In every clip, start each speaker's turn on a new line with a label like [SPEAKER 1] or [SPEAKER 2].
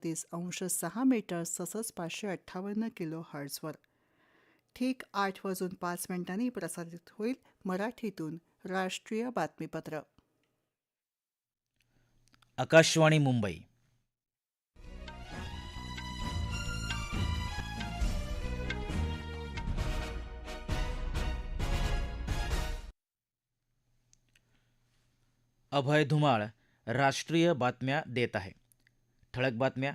[SPEAKER 1] एकतीस अंश सहा मीटर तसंच पाचशे अठ्ठावन्न किलो हर्ट्सवर ठीक आठ वाजून पाच मिनिटांनी प्रसारित होईल मराठीतून राष्ट्रीय बातमीपत्र
[SPEAKER 2] आकाशवाणी मुंबई अभय धुमाळ राष्ट्रीय बातम्या देत आहे ठळक बातम्या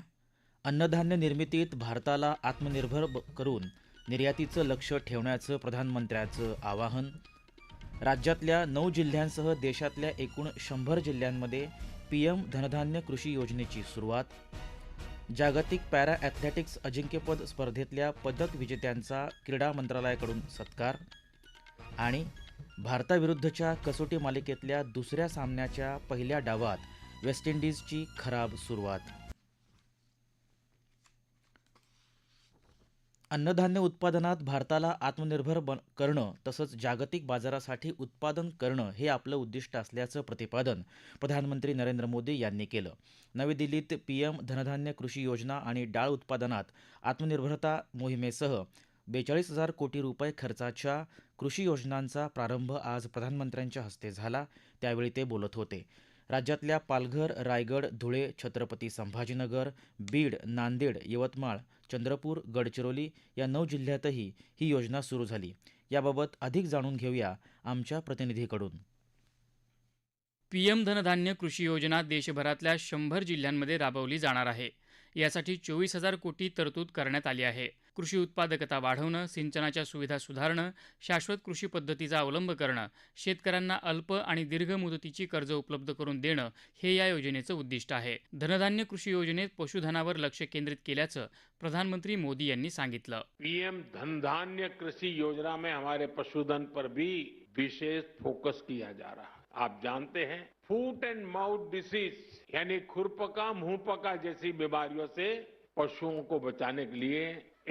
[SPEAKER 2] अन्नधान्य निर्मितीत भारताला आत्मनिर्भर करून निर्यातीचं लक्ष ठेवण्याचं प्रधानमंत्र्याचं आवाहन राज्यातल्या नऊ जिल्ह्यांसह देशातल्या एकूण शंभर जिल्ह्यांमध्ये पी एम धनधान्य कृषी योजनेची सुरुवात जागतिक पॅरा ॲथलेटिक्स अजिंक्यपद स्पर्धेतल्या पदक विजेत्यांचा क्रीडा मंत्रालयाकडून सत्कार आणि भारताविरुद्धच्या कसोटी मालिकेतल्या दुसऱ्या सामन्याच्या पहिल्या डावात वेस्ट इंडिजची खराब सुरुवात अन्नधान्य उत्पादनात भारताला आत्मनिर्भर बन करणं तसंच जागतिक बाजारासाठी उत्पादन करणं हे आपलं उद्दिष्ट असल्याचं प्रतिपादन प्रधानमंत्री नरेंद्र मोदी यांनी केलं नवी दिल्लीत पीएम धनधान्य कृषी योजना आणि डाळ उत्पादनात आत्मनिर्भरता मोहिमेसह बेचाळीस हजार कोटी रुपये खर्चाच्या कृषी योजनांचा प्रारंभ आज प्रधानमंत्र्यांच्या हस्ते झाला त्यावेळी ते बोलत होते राज्यातल्या पालघर रायगड धुळे छत्रपती संभाजीनगर बीड नांदेड यवतमाळ चंद्रपूर गडचिरोली या नऊ जिल्ह्यातही ही योजना सुरू झाली याबाबत अधिक जाणून घेऊया आमच्या प्रतिनिधीकडून पीएम धनधान्य कृषी योजना देशभरातल्या शंभर जिल्ह्यांमध्ये राबवली जाणार आहे यासाठी चोवीस हजार कोटी तरतूद करण्यात आली आहे कृषी उत्पादकता वाढवणं सिंचनाच्या सुविधा सुधारणं शाश्वत कृषी पद्धतीचा अवलंब करणं शेतकऱ्यांना अल्प आणि दीर्घ मुदतीची कर्ज उपलब्ध करून देणं हे या योजनेचं उद्दिष्ट आहे धनधान्य कृषी योजनेत पशुधनावर लक्ष केंद्रित केल्याचं प्रधानमंत्री मोदी यांनी सांगितलं
[SPEAKER 3] पीएम धनधान्य कृषी योजना में हमारे पशुधन पर भी विशेष फोकस किया जा रहा आप जानते हैं फूट एंड माउथ डिसीज यानी खुरपका मुंहपका जैसी बीमारियों से पशुओं को बचाने के लिए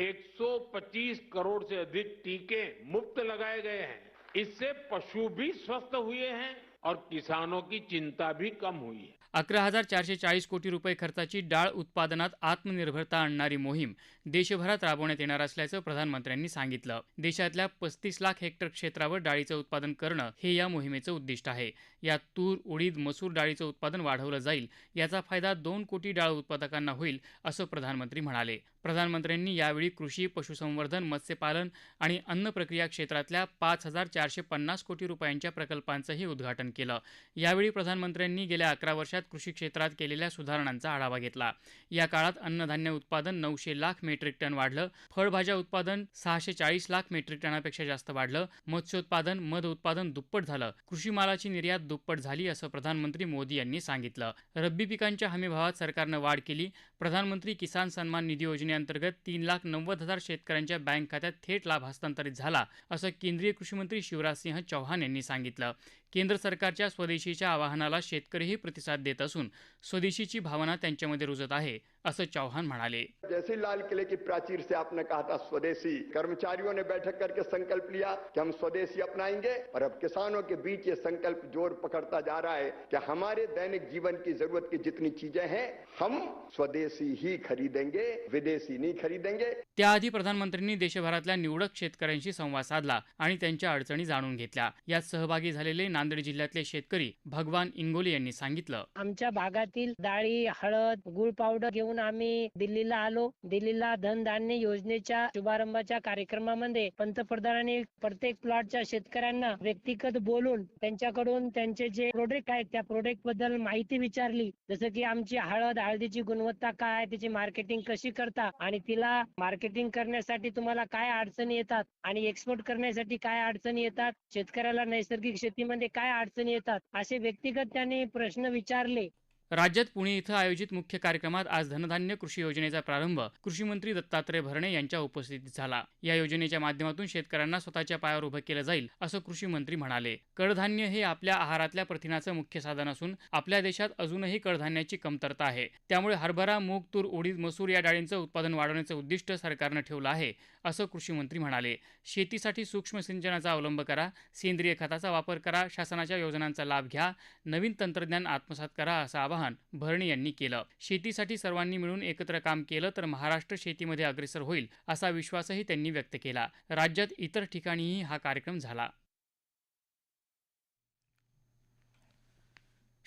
[SPEAKER 3] 125 करोड़ से अधिक टीके मुफ्त लगाए गए हैं इससे पशु भी स्वस्थ हुए हैं और किसानों की चिंता भी कम हुई है
[SPEAKER 2] अकरा हजार चारशे चाळीस कोटी रुपये खर्चाची डाळ उत्पादनात आत्मनिर्भरता आणणारी मोहीम देशभरात राबवण्यात येणार असल्याचं प्रधानमंत्र्यांनी सांगितलं देशातल्या पस्तीस लाख हेक्टर क्षेत्रावर डाळीचं उत्पादन करणं हे या मोहिमेचं उद्दिष्ट आहे यात तूर उडीद मसूर डाळीचं उत्पादन वाढवलं जाईल याचा फायदा दोन कोटी डाळ उत्पादकांना होईल असं प्रधानमंत्री म्हणाले प्रधानमंत्र्यांनी यावेळी कृषी पशुसंवर्धन मत्स्यपालन आणि अन्न प्रक्रिया क्षेत्रातल्या पाच हजार चारशे पन्नास कोटी रुपयांच्या प्रकल्पांचंही उद्घाटन केलं यावेळी प्रधानमंत्र्यांनी गेल्या अकरा वर्षात कृषी क्षेत्रात केलेल्या सुधारणांचा आढावा घेतला या काळात अन्नधान्य उत्पादन नऊशे लाख मेट्रिक टन वाढलं फळभाज्या उत्पादन सहाशे चाळीस लाख मेट्रिक टनापेक्षा जास्त वाढलं उत्पादन मध उत्पादन दुप्पट झालं कृषी मालाची निर्यात दुप्पट झाली असं प्रधानमंत्री मोदी यांनी सांगितलं रब्बी पिकांच्या हमीभावात सरकारनं वाढ केली प्रधानमंत्री किसान सन्मान निधी योजनेअंतर्गत तीन लाख नव्वद हजार शेतकऱ्यांच्या बँक खात्यात थेट लाभ हस्तांतरित झाला असं केंद्रीय कृषी मंत्री शिवराज सिंह चौहान यांनी सांगितलं केंद्र सरकारच्या स्वदेशीच्या आवाहनाला शेतकरीही प्रतिसाद देत असून स्वदेशीची भावना त्यांच्यामध्ये रुजत आहे असं चौहान म्हणाले
[SPEAKER 3] जैसे लाल किले की प्राचीर से आपने कहा था स्वदेशी कर्मचारियों ने बैठक करके संकल्प लिया कि हम स्वदेशी अपनाएंगे और अब किसानों के बीच ये संकल्प जोर पकड़ता जा रहा है कि हमारे दैनिक जीवन की जरूरत की जितनी चीजें हैं हम स्वदेशी ही खरीदेंगे विदेशी नहीं खरीदेंगे
[SPEAKER 2] त्याआधी प्रधानमंत्र्यांनी देशभरातल्या निवडक शेतकऱ्यांशी संवाद साधला आणि त्यांच्या अडचणी जाणून घेतल्या यात सहभागी झालेले नांदेड जिल्ह्यातले शेतकरी भगवान इंगोले यांनी सांगितलं
[SPEAKER 4] आमच्या भागातील डाळी हळद गुळ पावडर घेऊन आम्ही दिल्लीला आलो दिल्लीला धनधान्य योजनेच्या शुभारंभाच्या कार्यक्रमामध्ये पंतप्रधानांनी प्रत्येक प्लॉटच्या शेतकऱ्यांना व्यक्तिगत बोलून त्यांच्याकडून त्यांचे जे प्रोडक्ट आहेत त्या प्रोडक्ट बद्दल माहिती विचारली जसं की आमची हळद हळदीची गुणवत्ता काय त्याची मार्केटिंग कशी करता आणि तिला मार्केटिंग करण्यासाठी तुम्हाला काय अडचणी येतात आणि एक्सपोर्ट करण्यासाठी काय अडचणी येतात शेतकऱ्याला नैसर्गिक शेतीमध्ये काय अडचणी येतात असे व्यक्तिगत प्रश्न विचारले
[SPEAKER 2] राज्यात पुणे इथं आयोजित मुख्य कार्यक्रमात आज धनधान्य कृषी योजनेचा प्रारंभ कृषी मंत्री दत्तात्रय भरणे यांच्या उपस्थितीत झाला या योजनेच्या माध्यमातून शेतकऱ्यांना स्वतःच्या पायावर उभं केलं जाईल असं कृषी मंत्री म्हणाले कडधान्य हे आपल्या आहारातल्या प्रथिनाचं मुख्य साधन असून आपल्या देशात अजूनही कडधान्याची कमतरता आहे त्यामुळे हरभरा मूग तूर उडीद मसूर या डाळींचं उत्पादन वाढवण्याचं उद्दिष्ट सरकारनं ठेवलं आहे असं कृषीमंत्री म्हणाले शेतीसाठी सूक्ष्म सिंचनाचा अवलंब करा सेंद्रिय खताचा वापर करा शासनाच्या योजनांचा लाभ घ्या नवीन तंत्रज्ञान आत्मसात करा असं आवाहन भरणे यांनी केलं शेतीसाठी सर्वांनी मिळून एकत्र काम केलं तर महाराष्ट्र शेतीमध्ये अग्रेसर होईल असा विश्वासही त्यांनी व्यक्त केला राज्यात इतर ठिकाणीही हा कार्यक्रम झाला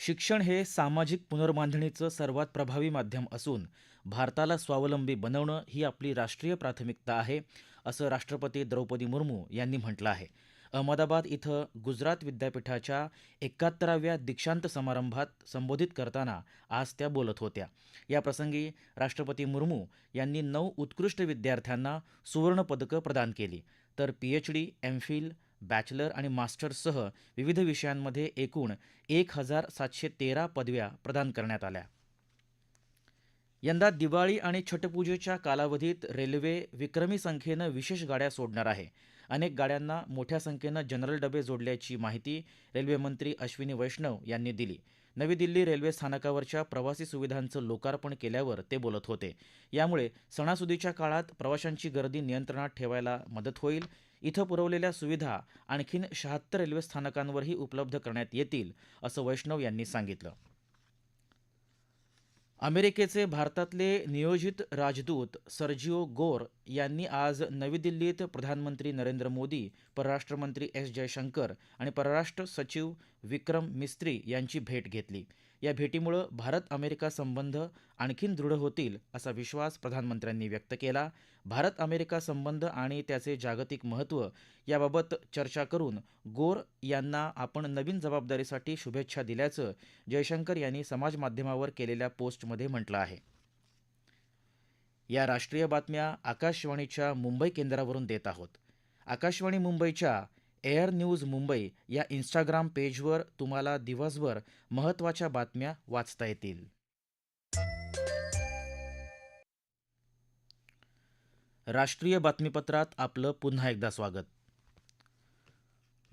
[SPEAKER 2] शिक्षण हे सामाजिक पुनर्बांधणीचं सर्वात प्रभावी माध्यम असून भारताला स्वावलंबी बनवणं ही आपली राष्ट्रीय प्राथमिकता आहे असं राष्ट्रपती द्रौपदी मुर्मू यांनी म्हटलं आहे अहमदाबाद इथं गुजरात विद्यापीठाच्या एकाहत्तराव्या दीक्षांत समारंभात संबोधित करताना आज त्या बोलत होत्या याप्रसंगी राष्ट्रपती मुर्मू यांनी नऊ उत्कृष्ट विद्यार्थ्यांना सुवर्णपदकं प्रदान केली तर P H D MPhil bachelor आणि मास्टर्ससह विविध विषयांमध्ये एकूण एक हजार सातशे तेरा पदव्या प्रदान करण्यात आल्या यंदा दिवाळी आणि छटपूजेच्या कालावधीत रेल्वे विक्रमी संख्येनं विशेष गाड्या सोडणार आहे अनेक गाड्यांना मोठ्या संख्येनं जनरल डबे जोडल्याची माहिती रेल्वेमंत्री अश्विनी वैष्णव यांनी दिली नवी दिल्ली रेल्वे स्थानकावरच्या प्रवासी सुविधांचं लोकार्पण केल्यावर ते बोलत होते यामुळे सणासुदीच्या काळात प्रवाशांची गर्दी नियंत्रणात ठेवायला मदत होईल इथं पुरवलेल्या सुविधा आणखीन शहात्तर रेल्वे स्थानकांवरही उपलब्ध करण्यात येतील असं वैष्णव यांनी सांगितलं अमेरिकेचे भारतातले नियोजित राजदूत सर्जिओ गोर यांनी आज नवी दिल्लीत प्रधानमंत्री नरेंद्र मोदी परराष्ट्रमंत्री एस जयशंकर आणि परराष्ट्र सचिव विक्रम मिस्त्री यांची भेट घेतली या भेटीमुळे भारत अमेरिका संबंध आणखीन दृढ होतील असा विश्वास प्रधानमंत्र्यांनी व्यक्त केला भारत अमेरिका संबंध आणि त्याचे जागतिक महत्त्व याबाबत चर्चा करून गोर यांना आपण नवीन जबाबदारीसाठी शुभेच्छा दिल्याचं जयशंकर यांनी समाजमाध्यमावर केलेल्या पोस्टमध्ये म्हटलं आहे या राष्ट्रीय बातम्या आकाशवाणीच्या मुंबई केंद्रावरून देत आहोत आकाशवाणी मुंबईच्या एअर न्यूज मुंबई या इन्स्टाग्राम पेजवर तुम्हाला दिवसभर महत्त्वाच्या बातम्या वाचता येतील राष्ट्रीय बातमीपत्रात आपलं पुन्हा एकदा स्वागत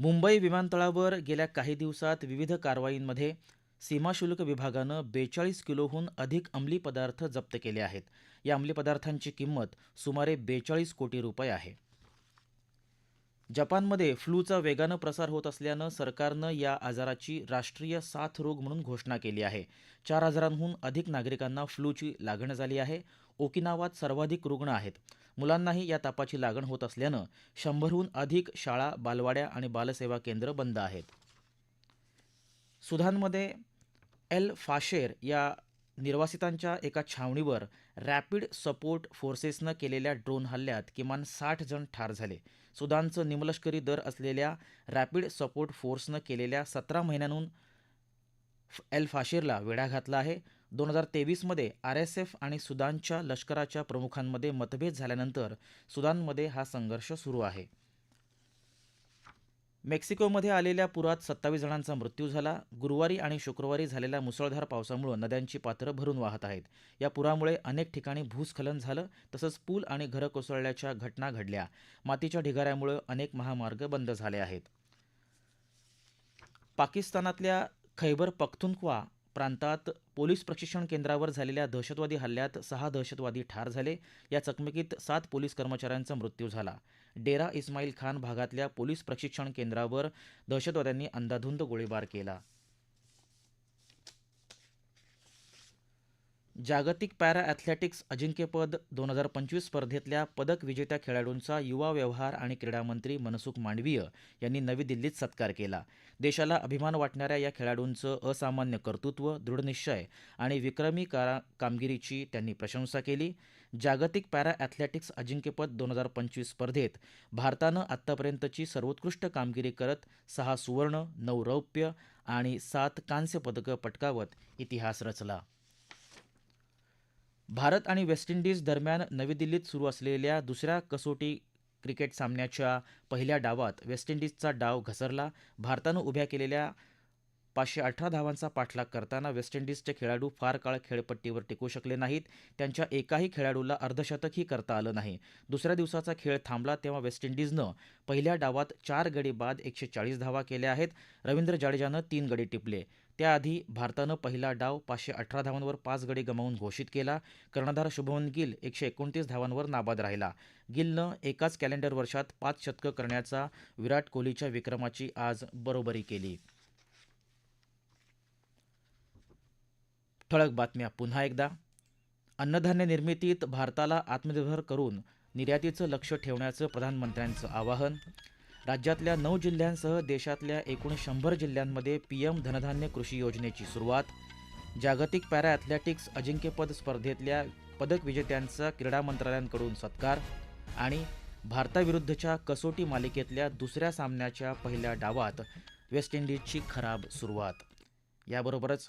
[SPEAKER 2] मुंबई विमानतळावर गेल्या काही दिवसात विविध कारवाईंमध्ये सीमाशुल्क विभागानं बेचाळीस किलोहून अधिक अंमली पदार्थ जप्त केले आहेत या अंमली पदार्थांची किंमत सुमारे बेचाळीस कोटी रुपये आहे जपानमध्ये फ्लूचा वेगानं प्रसार होत असल्यानं सरकारनं या आजाराची राष्ट्रीय साथ रोग म्हणून घोषणा केली आहे चार हजारांहून अधिक नागरिकांना फ्लूची लागण झाली आहे ओकिनावात सर्वाधिक रुग्ण आहेत मुलांनाही या तापाची लागण होत असल्यानं शंभरहून अधिक शाळा बालवाड्या आणि बालसेवा केंद्र बंद आहेत सुधानमध्ये एल फाशेर या निर्वासितांच्या एका छावणीवर रॅपिड सपोर्ट फोर्सेसनं केलेल्या ड्रोन हल्ल्यात किमान साठ जण ठार झाले सुदानचं निमलष्करी दर असलेल्या रॅपिड सपोर्ट फोर्सनं केलेल्या सतरा महिन्यांहून एल फाशीरला वेढा घातला आहे दोन हजार तेवीसमध्ये आर एस एफ आणि सुदानच्या लष्कराच्या प्रमुखांमध्ये मतभेद झाल्यानंतर सुदानमध्ये हा संघर्ष सुरू आहे मेक्सिकोमध्ये आलेल्या पुरात सत्तावीस जणांचा मृत्यू झाला गुरुवारी आणि शुक्रवारी झालेल्या मुसळधार पावसामुळे नद्यांची पात्रं भरून वाहत आहेत या पुरामुळे अनेक ठिकाणी भूस्खलन झालं तसंच पूल आणि घरं कोसळल्याच्या घटना घडल्या मातीच्या ढिगाऱ्यामुळे अनेक महामार्ग बंद झाले आहेत पाकिस्तानातल्या खैबर पख्तुनख्वा प्रांतात पोलीस प्रशिक्षण केंद्रावर झालेल्या दहशतवादी हल्ल्यात सहा दहशतवादी ठार झाले या चकमकीत सात पोलीस कर्मचाऱ्यांचा मृत्यू झाला डेरा इस्माईल खान भागातल्या पोलीस प्रशिक्षण केंद्रावर दहशतवाद्यांनी अंदाधुंद गोळीबार केला जागतिक पॅरा ॲथलेटिक्स अजिंक्यपद दोन हजार पंचवीस स्पर्धेतल्या पदक विजेत्या खेळाडूंचा युवा व्यवहार आणि क्रीडा मंत्री मनसुख मांडवीय यांनी नवी दिल्लीत सत्कार केला देशाला अभिमान वाटणाऱ्या या खेळाडूंचं असामान्य कर्तृत्व दृढनिश्चय आणि विक्रमी कामगिरीची त्यांनी प्रशंसा केली जागतिक पॅरा ॲथलेटिक्स अजिंक्यपद दोन हजार पंचवीस स्पर्धेत भारतानं आतापर्यंतची सर्वोत्कृष्ट कामगिरी करत सहा सुवर्ण नऊ रौप्य आणि सात कांस्य पदकं पटकावत इतिहास रचला भारत आणि वेस्ट इंडिज दरम्यान नवी दिल्लीत सुरू असलेल्या दुसऱ्या कसोटी क्रिकेट सामन्याच्या पहिल्या डावात वेस्ट इंडिजचा डाव घसरला भारतानं उभ्या केलेल्या पाचशे अठरा धावांचा पाठलाग करताना वेस्ट इंडिजचे खेळाडू फार काळ खेळपट्टीवर टिकू शकले नाहीत त्यांच्या एकाही खेळाडूला अर्धशतकही करता आलं नाही दुसऱ्या दिवसाचा खेळ थांबला तेव्हा वेस्ट इंडिजनं पहिल्या डावात चार गडी बाद एकशे चाळीस धावा केल्या आहेत रवींद्र जाडेजानं तीन गडी टिपले त्याआधी भारतानं पहिला डाव पाचशे अठरा धावांवर पाच गडी गमावून घोषित केला कर्णधार शुभमन गिल एकशे एकोणतीस धावांवर नाबाद राहिला गिलनं एकाच कॅलेंडर वर्षात पाच शतकं करण्याचा विराट कोहलीच्या विक्रमाची आज बरोबरी केली ठळक बातम्या पुन्हा एकदा अन्नधान्य निर्मितीत भारताला आत्मनिर्भर करून निर्यातीचं लक्ष ठेवण्याचं प्रधानमंत्र्यांचं आवाहन राज्यातल्या नऊ जिल्ह्यांसह देशातल्या एकूण शंभर जिल्ह्यांमध्ये पी एम धनधान्य कृषी योजनेची सुरुवात जागतिक पॅरा ॲथलेटिक्स अजिंक्यपद स्पर्धेतल्या पदक विजेत्यांचा क्रीडा मंत्रालयांकडून सत्कार आणि भारताविरुद्धच्या कसोटी मालिकेतल्या दुसऱ्या सामन्याच्या पहिल्या डावात वेस्ट इंडिजची खराब सुरुवात याबरोबरच